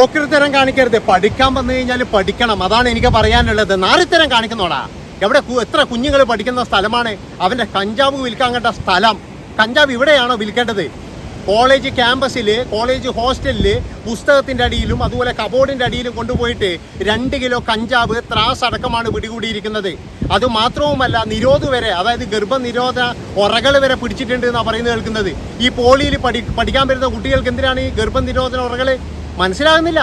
ഓക്രിത്തരം കാണിക്കരുത്. പഠിക്കാൻ വന്നു കഴിഞ്ഞാൽ പഠിക്കണം. അതാണ് എനിക്ക് പറയാനുള്ളത്. നാറിത്തരം കാണിക്കുന്നോടാ. എവിടെ എത്ര കുഞ്ഞുങ്ങൾ പഠിക്കുന്ന സ്ഥലമാണ്? അവന്റെ കഞ്ചാവ് വിൽക്കാൻ കണ്ട സ്ഥലം. കഞ്ചാവ് ഇവിടെയാണോ വിൽക്കേണ്ടത്? കോളേജ് ക്യാമ്പസിൽ കോളേജ് ഹോസ്റ്റലിൽ പുസ്തകത്തിന്റെ അടിയിലും അതുപോലെ കബോർഡിന്റെ അടിയിലും കൊണ്ടുപോയിട്ട് രണ്ട് കിലോ കഞ്ചാവ് ത്രാസ് അടക്കമാണ് പിടികൂടിയിരിക്കുന്നത്. അത് മാത്രവുമല്ല നിരോധ വരെ അതായത് ഗർഭനിരോധ ഉറകൾ വരെ പിടിച്ചിട്ടുണ്ട് എന്നാണ് പറയുന്നത് കേൾക്കുന്നത്. ഈ പോളിയിൽ പഠി പഠിക്കാൻ വരുന്ന കുട്ടികൾക്ക് എന്തിനാണ് ഈ ഗർഭനിരോധന ഉറകൾ? മനസ്സിലാകുന്നില്ല.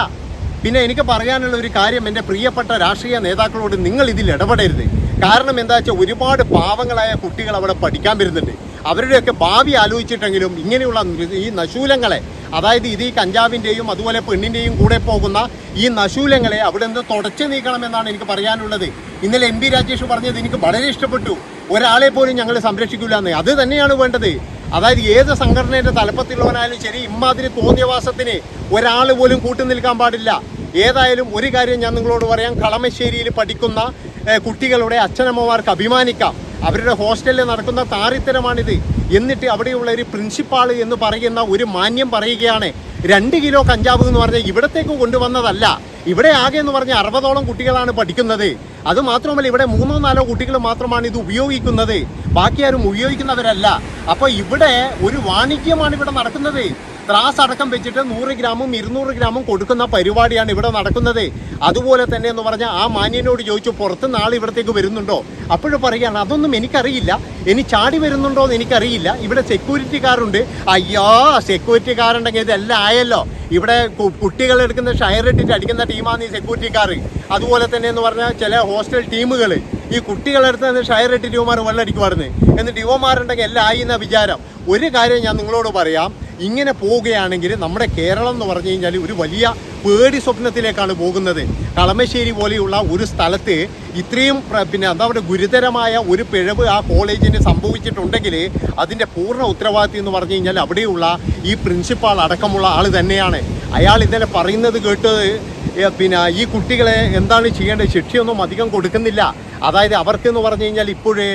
പിന്നെ എനിക്ക് പറയാനുള്ള ഒരു കാര്യം എന്റെ പ്രിയപ്പെട്ട രാഷ്ട്രീയ നേതാക്കളോട് നിങ്ങൾ ഇതിൽ ഇടപെടരുത്. കാരണം എന്താ വെച്ചാൽ ഒരുപാട് പാവങ്ങളായ കുട്ടികൾ അവിടെ പഠിക്കാൻ വരുന്നുണ്ട്. അവരുടെയൊക്കെ ഭാവി ആലോചിച്ചിട്ടെങ്കിലും ഇങ്ങനെയുള്ള ഈ നശൂലങ്ങളെ അതായത് ഇത് ഈ കഞ്ചാവിന്റെയും അതുപോലെ പെണ്ണിന്റെയും കൂടെ പോകുന്ന ഈ നശൂലങ്ങളെ അവിടെ നിന്ന് തുടച്ചു നീക്കണമെന്നാണ് എനിക്ക് പറയാനുള്ളത്. ഇന്നലെ എം പി രാജേഷ് പറഞ്ഞത് എനിക്ക് വളരെ ഇഷ്ടപ്പെട്ടു. ഒരാളെ പോലും ഞങ്ങൾ സംരക്ഷിക്കില്ല എന്ന്. അത് തന്നെയാണ് വേണ്ടത്. അതായത് ഏത് സംഘടനയുടെ തലപ്പത്തിലുള്ളവനായാലും ശരി ഇമ്മാതിരി തോന്നിയവാസത്തിന് ഒരാൾ പോലും കൂട്ടു നിൽക്കാൻ പാടില്ല. ഏതായാലും ഒരു കാര്യം ഞാൻ നിങ്ങളോട് പറയാം. കളമശ്ശേരിയിൽ പഠിക്കുന്ന കുട്ടികളുടെ അച്ഛനമ്മമാർക്ക് അഭിമാനിക്കാം. അവരുടെ ഹോസ്റ്റലിൽ നടക്കുന്ന താറിത്തരമാണിത് എന്നിട്ട് അവിടെയുള്ള ഒരു പ്രിൻസിപ്പാൾ എന്ന് പറയുന്ന ഒരു മാന്യം പറയുകയാണ് രണ്ട് കിലോ കഞ്ചാവ് എന്ന് പറഞ്ഞാൽ ഇവിടത്തേക്ക് കൊണ്ടുവന്നതല്ല. ഇവിടെ ആകെ എന്ന് പറഞ്ഞാൽ അറുപതോളം കുട്ടികളാണ് പഠിക്കുന്നത്. അത് മാത്രമല്ല ഇവിടെ മൂന്നോ നാലോ കുട്ടികൾ മാത്രമാണ് ഇത് ഉപയോഗിക്കുന്നത്. ബാക്കി ആരും ഉപയോഗിക്കുന്നവരല്ല. അപ്പൊ ഇവിടെ ഒരു വാണിജ്യമാണ് ഇവിടെ നടക്കുന്നത്. ത്രാസ് അടക്കം വെച്ചിട്ട് നൂറ് ഗ്രാമും ഇരുന്നൂറ് ഗ്രാമും കൊടുക്കുന്ന പരിപാടിയാണ് ഇവിടെ നടക്കുന്നത്. അതുപോലെ തന്നെ എന്ന് പറഞ്ഞാൽ ആ മാന്യനോട് ചോദിച്ചു പുറത്ത് നാളെ ഇവിടത്തേക്ക് വരുന്നുണ്ടോ? അപ്പോഴും പറയുകയാണ് അതൊന്നും എനിക്കറിയില്ല. ഇനി ചാടി വരുന്നുണ്ടോ എന്ന് എനിക്കറിയില്ല. ഇവിടെ സെക്യൂരിറ്റിക്കാരുണ്ട് അയ്യോ സെക്യൂരിറ്റിക്കാരുണ്ടെങ്കിൽ ഇതെല്ലാം ആയല്ലോ. ഇവിടെ കുട്ടികൾ എടുക്കുന്ന ഷയർ ഇട്ടിട്ട് അടിക്കുന്ന ടീമാണ് ഈ സെക്യൂരിറ്റിക്കാർ അതുപോലെ തന്നെ എന്ന് പറഞ്ഞാൽ ചില ഹോസ്റ്റൽ ടീമുകൾ ഈ കുട്ടികളെടുത്ത് ഷയർ ഇട്ടിട്ട് യുവമാർ വെള്ളടിക്കുമായിരുന്നു എന്നിട്ട് യുവമാരുണ്ടെങ്കിൽ എല്ലാം ആയി എന്ന വിചാരം. ഒരു കാര്യം ഞാൻ നിങ്ങളോട് പറയാം. ഇങ്ങനെ പോവുകയാണെങ്കിൽ നമ്മുടെ കേരളം എന്ന് പറഞ്ഞു കഴിഞ്ഞാൽ ഒരു വലിയ പേടി സ്വപ്നത്തിലേക്കാണ് പോകുന്നത്. കളമശ്ശേരി പോലെയുള്ള ഒരു സ്ഥലത്ത് ഇത്രയും പിന്നെ എന്താ പറയുക ഗുരുതരമായ ഒരു പിഴവ് ആ കോളേജിന് സംഭവിച്ചിട്ടുണ്ടെങ്കിൽ അതിന്റെ പൂർണ ഉത്തരവാദിത്വം എന്ന് പറഞ്ഞു കഴിഞ്ഞാൽ അവിടെയുള്ള ഈ പ്രിൻസിപ്പാൾ അടക്കമുള്ള ആൾ തന്നെയാണ്. അയാൾ ഇന്നലെ പറയുന്നത് കേട്ടത് പിന്നെ ഈ കുട്ടികളെ എന്താണ് ചെയ്യേണ്ടത്? ശിക്ഷയൊന്നും അധികം കൊടുക്കുന്നില്ല. അതായത് അവർക്ക് എന്ന് പറഞ്ഞു കഴിഞ്ഞാൽ ഇപ്പോഴേ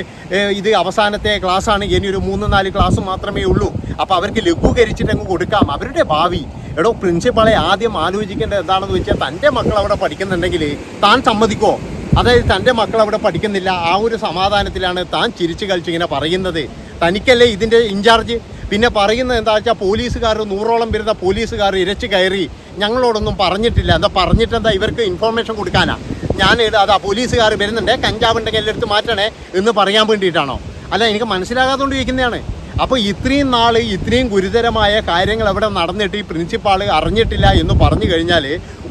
ഇത് അവസാനത്തെ ക്ലാസ് ആണ് ഇനി ഒരു മൂന്ന് നാല് ക്ലാസ് മാത്രമേ ഉള്ളൂ. അപ്പോൾ അവർക്ക് ലഘൂകരിച്ചിട്ട് അങ്ങ് കൊടുക്കാം. അവരുടെ ഭാവി. എടോ പ്രിൻസിപ്പളെ ആദ്യം ആലോചിക്കേണ്ടത് എന്താണെന്ന് വെച്ചാൽ തന്റെ മക്കൾ അവിടെ പഠിക്കുന്നുണ്ടെങ്കിൽ താൻ സമ്മതിക്കോ? അതായത് തന്റെ മക്കൾ അവിടെ പഠിക്കുന്നില്ല. ആ ഒരു സമാധാനത്തിലാണ് താൻ ചിരിച്ചു കളിച്ച് ഇങ്ങനെ പറയുന്നത്. തനിക്കല്ലേ ഇതിന്റെ ഇൻചാർജ്? പിന്നെ പറയുന്നത് എന്താ വെച്ചാൽ പോലീസുകാർ നൂറോളം വരുന്ന പോലീസുകാർ ഇരച്ചു കയറി ഞങ്ങളോടൊന്നും പറഞ്ഞിട്ടില്ല. എന്താ പറഞ്ഞിട്ട് എന്താ ഇവർക്ക് ഇൻഫോർമേഷൻ കൊടുക്കാനാ. ഞാൻ അതാ പോലീസുകാർ വരുന്നുണ്ട്. കഞ്ചാവുണ്ടെങ്കിൽ എല്ലാം എടുത്ത് മാറ്റണേ എന്ന് പറയാൻ വേണ്ടിയിട്ടാണോ? അല്ല എനിക്ക് മനസ്സിലാകാത്തോണ്ട് ചോദിക്കുന്നതാണ് അപ്പോൾ ഇത്രയും നാൾ ഇത്രയും ഗുരുതരമായ കാര്യങ്ങൾ അവിടെ നടന്നിട്ട് ഈ പ്രിൻസിപ്പാൾ അറിഞ്ഞിട്ടില്ല എന്ന് പറഞ്ഞു കഴിഞ്ഞാൽ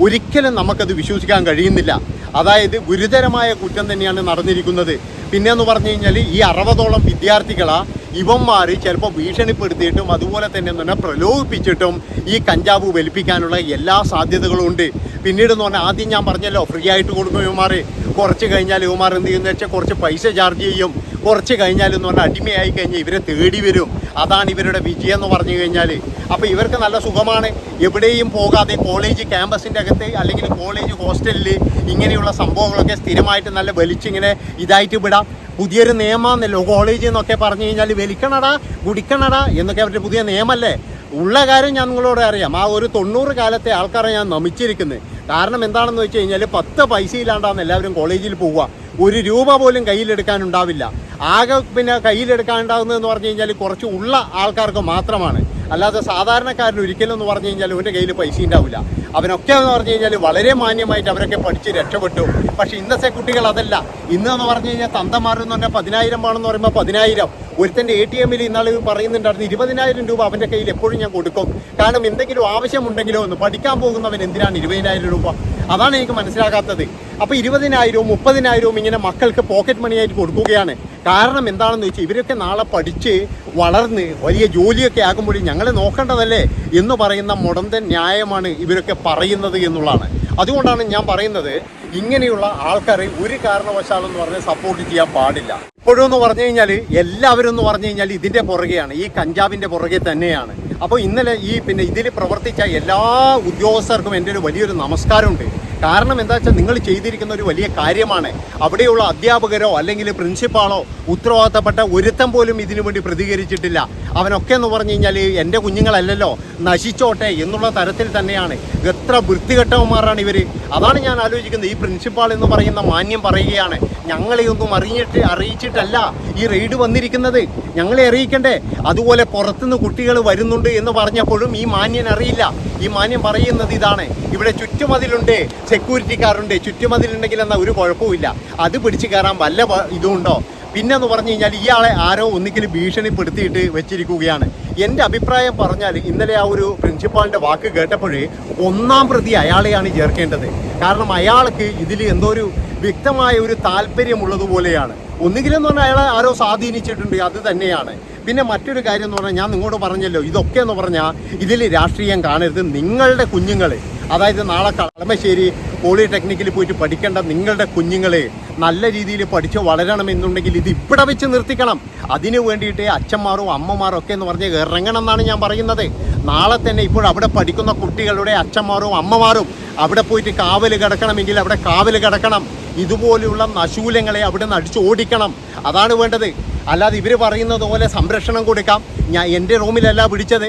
ഒരിക്കലും നമുക്കത് വിശ്വസിക്കാൻ കഴിയുന്നില്ല. അതായത് ഗുരുതരമായ കുറ്റം തന്നെയാണ് നടന്നിരിക്കുന്നത്. പിന്നെ എന്ന് പറഞ്ഞു കഴിഞ്ഞാൽ ഈ അറുപതോളം വിദ്യാർത്ഥികളാ ഇവന്മാർ ചിലപ്പോൾ ഭീഷണിപ്പെടുത്തിയിട്ടും അതുപോലെ തന്നെ എന്ന് പറഞ്ഞാൽ പ്രലോഭിപ്പിച്ചിട്ടും ഈ കഞ്ചാവ് വലിപ്പിക്കാനുള്ള എല്ലാ സാധ്യതകളും ഉണ്ട്. പിന്നീട് എന്ന് പറഞ്ഞാൽ ആദ്യം ഞാൻ പറഞ്ഞല്ലോ ഫ്രീ ആയിട്ട് കൊടുക്കും ഇവന്മാർ കുറച്ച് കഴിഞ്ഞാൽ ഇവന്മാർ എന്ത് ചെയ്യുന്നത് വെച്ചാൽ കുറച്ച് പൈസ ചാർജ് ചെയ്യും. കുറച്ച് കഴിഞ്ഞാൽ എന്ന് പറഞ്ഞാൽ അടിമയായി കഴിഞ്ഞാൽ ഇവരെ തേടി വരും. അതാണ് ഇവരുടെ വിജയം എന്ന് പറഞ്ഞു കഴിഞ്ഞാൽ. അപ്പോൾ ഇവർക്ക് നല്ല സുഖമാണ്. എവിടെയും പോകാതെ കോളേജ് ക്യാമ്പസിന്റെ അകത്ത് അല്ലെങ്കിൽ കോളേജ് ഹോസ്റ്റലിൽ ഇങ്ങനെയുള്ള സംഭവങ്ങളൊക്കെ സ്ഥിരമായിട്ട് നല്ല വലിച്ചിങ്ങനെ ഇതായിട്ട് വിടാം. പുതിയൊരു നിയമമാണല്ലോ കോളേജ് എന്നൊക്കെ പറഞ്ഞു കഴിഞ്ഞാൽ വലിക്കണടാ കുടിക്കണടാ എന്നൊക്കെ അവരുടെ പുതിയ നിയമമല്ലേ ഉള്ള കാര്യം ഞാൻ നിങ്ങളോട് അറിയാം. ആ ഒരു തൊണ്ണൂറ് കാലത്തെ ആൾക്കാരെ ഞാൻ നമിച്ചിരിക്കുന്നത് കാരണം എന്താണെന്ന് വെച്ച് കഴിഞ്ഞാൽ പത്ത് പൈസ ഇല്ലാണ്ടാണ് എല്ലാവരും കോളേജിൽ പോവുക. ഒരു രൂപ പോലും കയ്യിലെടുക്കാനുണ്ടാവില്ല. ആകെ പിന്നെ കയ്യിലെടുക്കാനുണ്ടാകുന്നതെന്ന് പറഞ്ഞു കഴിഞ്ഞാൽ കുറച്ച് ഉള്ള ആൾക്കാർക്ക് മാത്രമാണ്. അല്ലാതെ സാധാരണക്കാരൻ ഒരിക്കലും എന്ന് പറഞ്ഞു കഴിഞ്ഞാൽ അവന്റെ കയ്യിൽ പൈസ ഉണ്ടാവില്ല. അവനൊക്കെ എന്ന് പറഞ്ഞു കഴിഞ്ഞാൽ വളരെ മാന്യമായിട്ട് അവരൊക്കെ പഠിച്ച് രക്ഷപ്പെട്ടു. പക്ഷേ ഇന്നത്തെ കുട്ടികൾ അതല്ല. ഇന്ന് എന്ന് പറഞ്ഞു കഴിഞ്ഞാൽ തന്തമാരെന്ന് പറഞ്ഞാൽ പതിനായിരം വേണമെന്ന് പറയുമ്പോൾ പതിനായിരം. ഒരുത്തന്റെ എ ടി എമ്മിൽ ഇന്നാൾ പറയുന്നുണ്ടായിരുന്നു ഇരുപതിനായിരം രൂപ അവന്റെ കയ്യിൽ എപ്പോഴും ഞാൻ കൊടുക്കും. കാരണം എന്തെങ്കിലും ആവശ്യമുണ്ടെങ്കിലോ എന്ന് പഠിക്കാൻ പോകുന്നവൻ എന്തിനാണ് ഇരുപതിനായിരം രൂപ? അതാണ് എനിക്ക് മനസ്സിലാകാത്തത്. അപ്പോൾ ഇരുപതിനായിരവും മുപ്പതിനായിരവും ഇങ്ങനെ മക്കൾക്ക് പോക്കറ്റ് മണിയായിട്ട് കൊടുക്കുകയാണ്. കാരണം എന്താണെന്ന് വെച്ചാൽ ഇവരൊക്കെ നാളെ പഠിച്ച് വളർന്ന് വലിയ ജോലിയൊക്കെ ആകുമ്പോഴും ഞങ്ങളെ നോക്കേണ്ടതല്ലേ എന്ന് പറയുന്ന മുടന്തൻ ന്യായമാണ് ഇവരൊക്കെ പറയുന്നത് എന്നുള്ളതാണ്. അതുകൊണ്ടാണ് ഞാൻ പറയുന്നത് ഇങ്ങനെയുള്ള ആൾക്കാരെ ഒരു കാരണവശാലും എന്ന് പറഞ്ഞാൽ സപ്പോർട്ട് ചെയ്യാൻ പാടില്ല. ഇപ്പോഴും എന്ന് പറഞ്ഞു കഴിഞ്ഞാൽ എല്ലാവരും എന്ന് പറഞ്ഞു കഴിഞ്ഞാൽ ഇതിന്റെ പുറകെയാണ്. ഈ കഞ്ചാവിന്റെ പുറകെ തന്നെയാണ്. അപ്പോൾ ഇന്നലെ ഈ പിന്നെ ഇതിൽ പ്രവർത്തിച്ച എല്ലാ ഉദ്യോഗസ്ഥർക്കും എന്റെ ഒരു വലിയൊരു നമസ്കാരമുണ്ട്. കാരണം എന്താ വെച്ചാൽ നിങ്ങൾ ചെയ്തിരിക്കുന്ന ഒരു വലിയ കാര്യമാണ്. അവിടെയുള്ള അധ്യാപകരോ അല്ലെങ്കിൽ പ്രിൻസിപ്പാളോ ഉത്തരവാദിത്തപ്പെട്ട ഒരുത്തം പോലും ഇതിനു വേണ്ടി പ്രതികരിച്ചിട്ടില്ല. അവനൊക്കെ എന്ന് പറഞ്ഞു കഴിഞ്ഞാൽ എന്റെ കുഞ്ഞുങ്ങളല്ലല്ലോ നശിച്ചോട്ടെ എന്നുള്ള തരത്തിൽ തന്നെയാണ്. എത്ര വൃത്തികെട്ടവന്മാരാണ് ഇവർ അതാണ് ഞാൻ ആലോചിക്കുന്നത്. ഈ പ്രിൻസിപ്പാൾ എന്ന് പറയുന്ന മാന്യം പറയുകയാണ്. ഞങ്ങളെ ഒന്നും അറിഞ്ഞിട്ട് അറിയിച്ചിട്ടല്ല ഈ റെയ്ഡ് വന്നിരിക്കുന്നത്. ഞങ്ങളെ അറിയിക്കണ്ടേ? അതുപോലെ പുറത്തുനിന്ന് കുട്ടികൾ വരുന്നുണ്ട് എന്ന് പറഞ്ഞപ്പോഴും ഈ മാന്യൻ അറിയില്ല. ഈ മാന്യം പറയുന്നത് ഇതാണ്. ഇവിടെ ചുറ്റുമതിലുണ്ട്. സെക്യൂരിറ്റിക്കാരുണ്ട് ചുറ്റുമതിലുണ്ടെങ്കിൽ എന്നാൽ ഒരു കുഴപ്പമില്ല അത് പിടിച്ചു കയറാൻ വല്ല ഇതുണ്ടോ? പിന്നെന്ന് പറഞ്ഞു കഴിഞ്ഞാൽ ഇയാളെ ആരോ ഒന്നിക്കൽ ഭീഷണിപ്പെടുത്തിയിട്ട് വെച്ചിരിക്കുകയാണ്. എന്റെ അഭിപ്രായം പറഞ്ഞാൽ ഇന്നലെ ആ ഒരു പ്രിൻസിപ്പാളിന്റെ വാക്ക് കേട്ടപ്പോഴേ ഒന്നാം പ്രതി അയാളെയാണ് ചേർക്കേണ്ടത്. കാരണം അയാൾക്ക് ഇതിൽ എന്തോ ഒരു വ്യക്തമായ ഒരു താല്പര്യമുള്ളതുപോലെയാണ് ഒന്നുകിലെന്ന് പറഞ്ഞാൽ അയാളെ ആരോ സ്വാധീനിച്ചിട്ടുണ്ട് അത് തന്നെയാണ്. പിന്നെ മറ്റൊരു കാര്യം എന്ന് പറഞ്ഞാൽ ഞാൻ നിങ്ങളോട് പറഞ്ഞല്ലോ ഇതൊക്കെ എന്ന് പറഞ്ഞാൽ ഇതിൽ രാഷ്ട്രീയം കാണരുത്. നിങ്ങളുടെ കുഞ്ഞുങ്ങൾ അതായത് നാളെ കളമശ്ശേരി പോളിടെക്നിക്കിൽ പോയിട്ട് പഠിക്കേണ്ട നിങ്ങളുടെ കുഞ്ഞുങ്ങളെ നല്ല രീതിയിൽ പഠിച്ച് വളരണമെന്നുണ്ടെങ്കിൽ ഇത് ഇവിടെ വെച്ച് നിർത്തിക്കണം. അതിനു വേണ്ടിയിട്ട് അച്ഛന്മാരും അമ്മമാരും ഒക്കെ എന്ന് പറഞ്ഞ് ഇറങ്ങണം എന്നാണ് ഞാൻ പറയുന്നത്. നാളെ തന്നെ ഇപ്പോൾ അവിടെ പഠിക്കുന്ന കുട്ടികളുടെ അച്ഛന്മാരും അമ്മമാരും അവിടെ പോയിട്ട് കാവൽ കിടക്കണമെങ്കിൽ അവിടെ കാവൽ കിടക്കണം. ഇതുപോലെയുള്ള നശൂലങ്ങളെ അവിടെ നിന്ന് അടിച്ചു ഓടിക്കണം. അതാണ് വേണ്ടത്. അല്ലാതെ ഇവർ പറയുന്നത് പോലെ സംരക്ഷണം കൊടുക്കാം. ഞാൻ എന്റെ റൂമിലല്ല പിടിച്ചത്.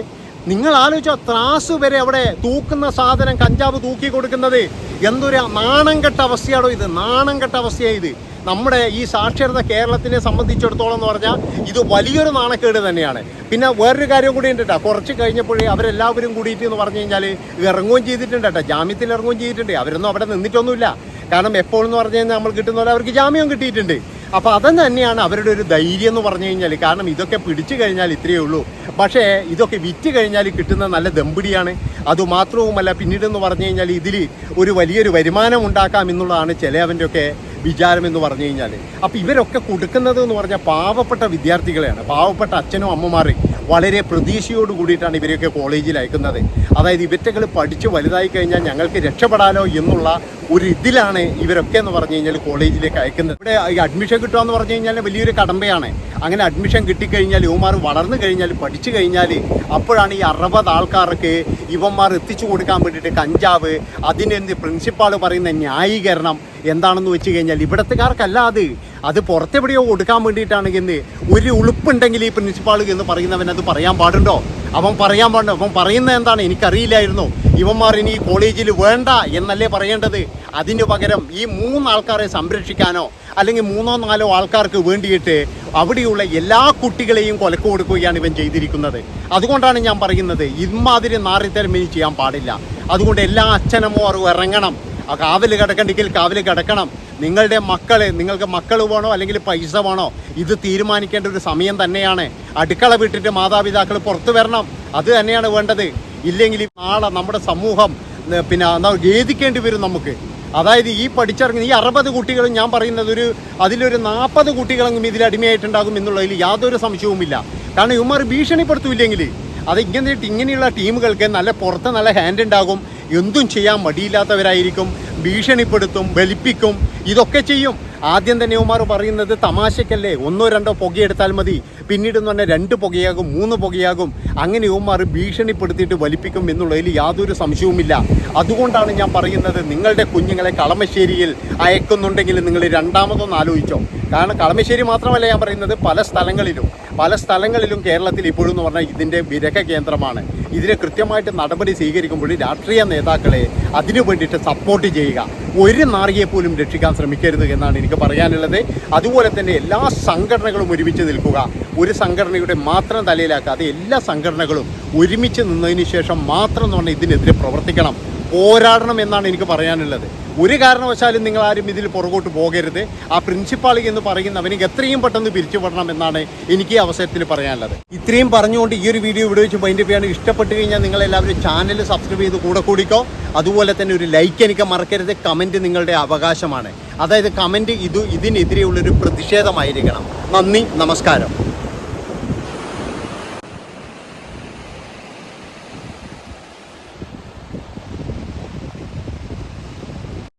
നിങ്ങൾ ആലോചിച്ചോ ത്രാസ് വരെ അവിടെ തൂക്കുന്ന സാധനം കഞ്ചാവ് തൂക്കി കൊടുക്കുന്നത്. എന്തൊരു നാണം കെട്ട അവസ്ഥയാണോ ഇത് നാണം കെട്ട അവസ്ഥയാണ് ഇത്. നമ്മുടെ ഈ സാക്ഷരത കേരളത്തിനെ സംബന്ധിച്ചിടത്തോളം എന്ന് പറഞ്ഞാൽ ഇത് വലിയൊരു നാണക്കേട് തന്നെയാണ്. പിന്നെ വേറൊരു കാര്യം കൂടി ഉണ്ട് കേട്ടോ കുറച്ച് കഴിഞ്ഞപ്പോഴേ അവരെല്ലാവരും കൂടിയിട്ട് എന്ന് പറഞ്ഞു കഴിഞ്ഞാൽ ഇറങ്ങുകയും ചെയ്തിട്ടുണ്ട് കേട്ടോ ജാമ്യത്തിൽ ഇറങ്ങുകയും ചെയ്തിട്ടുണ്ട്. അവരൊന്നും അവിടെ നിന്നിട്ടൊന്നുമില്ല. കാരണം എപ്പോഴെന്ന് പറഞ്ഞു കഴിഞ്ഞാൽ നമ്മൾ കിട്ടുന്ന പോലെ അവർക്ക് ജാമ്യം കിട്ടിയിട്ടുണ്ട്. അപ്പോൾ അത് തന്നെയാണ് അവരുടെ ഒരു ധൈര്യം എന്ന് പറഞ്ഞു കഴിഞ്ഞാൽ കാരണം ഇതൊക്കെ പിടിച്ചു കഴിഞ്ഞാൽ ഇത്രയേ ഉള്ളൂ. പക്ഷേ ഇതൊക്കെ വിറ്റ് കഴിഞ്ഞാൽ കിട്ടുന്ന നല്ല ദമ്പടിയാണ്. അതുമാത്രവുമല്ല പിന്നീടെന്ന് പറഞ്ഞു കഴിഞ്ഞാൽ ഇതിൽ ഒരു വലിയൊരു വരുമാനം ഉണ്ടാക്കാം എന്നുള്ളതാണ് ചിലവന്റെയൊക്കെ വിചാരം എന്ന് പറഞ്ഞു കഴിഞ്ഞാൽ അപ്പോൾ ഇവരൊക്കെ കൊടുക്കുന്നത് എന്ന് പറഞ്ഞാൽ പാവപ്പെട്ട വിദ്യാർത്ഥികളെയാണ്. പാവപ്പെട്ട അച്ഛനും അമ്മമാരെ വളരെ പ്രതീക്ഷയോട് കൂടിയിട്ടാണ് ഇവരെയൊക്കെ കോളേജിൽ അയക്കുന്നത്. അതായത് ഇവറ്റകൾ പഠിച്ച് വലുതായി കഴിഞ്ഞാൽ ഞങ്ങൾക്ക് രക്ഷപ്പെടാലോ എന്നുള്ള ഒരു ഇതിലാണ് ഇവരൊക്കെ എന്ന് പറഞ്ഞു കഴിഞ്ഞാൽ കോളേജിലേക്ക് അയക്കുന്നത്. ഇവിടെ ഈ അഡ്മിഷൻ കിട്ടുക എന്ന് പറഞ്ഞു കഴിഞ്ഞാൽ വലിയൊരു കടമ്പയാണ്. അങ്ങനെ അഡ്മിഷൻ കിട്ടിക്കഴിഞ്ഞാൽ യുവമാർ വളർന്നു കഴിഞ്ഞാൽ പഠിച്ചു കഴിഞ്ഞാൽ അപ്പോഴാണ് ഈ അറുപത് ആൾക്കാർക്ക് ഇവന്മാർ എത്തിച്ചു കൊടുക്കാൻ വേണ്ടിയിട്ട് കഞ്ചാവ് അതിനെന്ത് പ്രിൻസിപ്പാൾ പറയുന്ന ന്യായീകരണം എന്താണെന്ന് വെച്ച് കഴിഞ്ഞാൽ ഇവിടത്തുകാർക്കല്ല അത്. അത് പുറത്തെവിടെയോ കൊടുക്കാൻ വേണ്ടിയിട്ടാണ് എന്ന്. ഒരു ഉളുപ്പുണ്ടെങ്കിൽ ഈ പ്രിൻസിപ്പാൾ എന്ന് പറയുന്നവൻ അത് പറയാൻ പാടുണ്ടോ? അവൻ പറയാൻ പാടുണ്ടോ? അവൻ പറയുന്നത് എന്താണ്? എനിക്കറിയില്ലായിരുന്നു. ഇവന്മാർ ഇനി ഈ കോളേജിൽ വേണ്ട എന്നല്ലേ പറയേണ്ടത്? അതിന് പകരം ഈ മൂന്നാൾക്കാരെ സംരക്ഷിക്കാനോ അല്ലെങ്കിൽ മൂന്നോ നാലോ ആൾക്കാർക്ക് വേണ്ടിയിട്ട് അവിടെയുള്ള എല്ലാ കുട്ടികളെയും കൊലക്ക് കൊടുക്കുകയാണ് ഇവൻ ചെയ്തിരിക്കുന്നത്. അതുകൊണ്ടാണ് ഞാൻ പറയുന്നത് ഇമാതിരി നാറിത്തരം ഇനി ചെയ്യാൻ പാടില്ല. അതുകൊണ്ട് എല്ലാ അച്ഛനമ്മമാരും ഇറങ്ങണം. ആ കാവിൽ കിടക്കണ്ടെങ്കിൽ കാവിൽ കിടക്കണം. നിങ്ങളുടെ മക്കളെ നിങ്ങൾക്ക് മക്കൾ വേണോ അല്ലെങ്കിൽ പൈസ വേണോ? ഇത് തീരുമാനിക്കേണ്ട ഒരു സമയം തന്നെയാണ്. അടുക്കള വിട്ടിട്ട് മാതാപിതാക്കൾ പുറത്തു വരണം. അത് തന്നെയാണ് വേണ്ടത്. ഇല്ലെങ്കിൽ നാളെ നമ്മുടെ സമൂഹം പിന്നെ എന്താ ഖേദിക്കേണ്ടി വരും നമുക്ക്. അതായത് ഈ പഠിച്ചിറങ്ങുന്ന ഈ അറുപത് കുട്ടികളും ഞാൻ പറയുന്നത് ഒരു അതിലൊരു നാൽപ്പത് കുട്ടികളെങ്കിലും ഇതിൽ അടിമയായിട്ടുണ്ടാകും എന്നുള്ളതിൽ യാതൊരു സംശയവുമില്ല. കാരണം ഇവന്മാർ ഭീഷണിപ്പെടുത്തൂല്ലെങ്കിൽ അത് ഇങ്ങനെ ഇങ്ങനെയുള്ള ടീമുകൾക്ക് നല്ല പുറത്ത് നല്ല ഹാൻഡ് ഉണ്ടാകും. എന്തും ചെയ്യാൻ മടിയില്ലാത്തവരായിരിക്കും ഭീഷണിപ്പെടുത്തും ബലിപ്പിക്കും ഇതൊക്കെ ചെയ്യും. ആദ്യം തന്നെ ഉമാർ പറയുന്നത് തമാശക്കല്ലേ ഒന്നോ രണ്ടോ പുകയെടുത്താൽ മതി. പിന്നീട് എന്ന് പറഞ്ഞാൽ രണ്ട് പുകയാകും മൂന്ന് പുകയാകും. അങ്ങനെ ഉമാർ ഭീഷണിപ്പെടുത്തിയിട്ട് വലിപ്പിക്കും എന്നുള്ളതിൽ യാതൊരു സംശയവുമില്ല. അതുകൊണ്ടാണ് ഞാൻ പറയുന്നത് നിങ്ങളുടെ കുഞ്ഞുങ്ങളെ കളമശ്ശേരിയിൽ അയക്കുന്നുണ്ടെങ്കിൽ നിങ്ങൾ രണ്ടാമതൊന്ന് ആലോചിച്ചോ. കാരണം കളമശ്ശേരി മാത്രമല്ല ഞാൻ പറയുന്നത് പല സ്ഥലങ്ങളിലും പല സ്ഥലങ്ങളിലും കേരളത്തിൽ ഇപ്പോഴും എന്ന് പറഞ്ഞാൽ ഇതിന്റെ വിരക കേന്ദ്രമാണ്. ഇതിനെ കൃത്യമായിട്ട് നടപടി സ്വീകരിക്കുമ്പോൾ രാഷ്ട്രീയ നേതാക്കളെ അതിനു വേണ്ടിയിട്ട് സപ്പോർട്ട് ചെയ്യുക. ഒരു നാറിയെ പോലും രക്ഷിക്കാൻ ശ്രമിക്കരുത് എന്നാണ് എനിക്ക് പറയാനുള്ളത്. അതുപോലെ തന്നെ എല്ലാ സംഘടനകളും ഒരുമിച്ച് നിൽക്കുക. ഒരു സംഘടനയുടെ മാത്രം തലയിലാക്കാതെ എല്ലാ സംഘടനകളും ഒരുമിച്ച് നിന്നതിന് ശേഷം മാത്രം എന്ന് പറഞ്ഞാൽ ഇതിനെതിരെ പ്രവർത്തിക്കണം. പോരാടണം എന്നാണ് എനിക്ക് പറയാനുള്ളത്. ഒരു കാരണവശാലും നിങ്ങൾ ആരും ഇതിൽ പുറകോട്ട് പോകരുത്. ആ പ്രിൻസിപ്പാളി എന്ന് പറയുന്നവന് എത്രയും പെട്ടെന്ന് പിരിച്ചുപെടണം എന്നാണ് എനിക്ക് ഈ അവസരത്തിൽ പറയാനുള്ളത്. ഇത്രയും പറഞ്ഞുകൊണ്ട് ഈ ഒരു വീഡിയോ ഇവിടെ വെച്ച് മൈൻഡ് ചെയ്യാൻ ഇഷ്ടപ്പെട്ട് കഴിഞ്ഞാൽ നിങ്ങൾ എല്ലാവരും ചാനൽ സബ്സ്ക്രൈബ് ചെയ്ത് കൂടെ കൂടിക്കോ. അതുപോലെ തന്നെ ഒരു ലൈക്ക് എനിക്ക് മറക്കരുത്. കമന്റ് നിങ്ങളുടെ അവകാശമാണ്. അതായത് കമന്റ് ഇത് ഇതിനെതിരെയുള്ളൊരു പ്രതിഷേധമായിരിക്കണം. നന്ദി നമസ്കാരം.